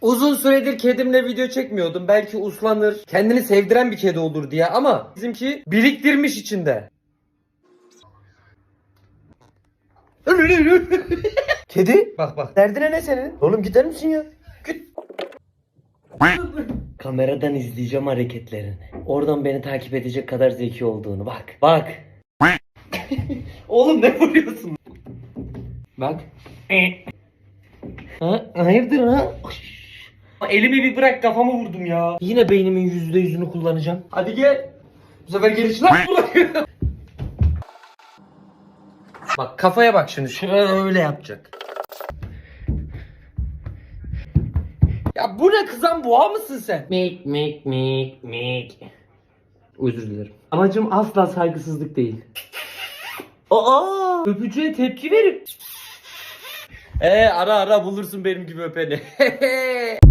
Uzun süredir kedimle video çekmiyordum. Belki uslanır, kendini sevdiren bir kedi olur diye ama bizimki biriktirmiş içinde. Kedi? Bak bak. Derdine ne senin? Oğlum gider misin ya? Git. Kameradan izleyeceğim hareketlerini. Oradan beni takip edecek kadar zeki olduğunu. Bak. Bak. Oğlum ne vuruyorsun? Bak. ha? Hayırdır ha? Elimi bir bırak kafamı vurdum ya. Yine beynimin yüzde yüzünü kullanacağım. Hadi gel. Bu sefer gelişine bırak. bak kafaya bak şimdi. Şöyle yapacak. Ya bu ne kızan boğa mısın sen? Mik mik mik mik. Özür dilerim. Amacım asla saygısızlık değil. Aa! Öpücüğe tepki verip. Ee ara ara bulursun benim gibi öpeni.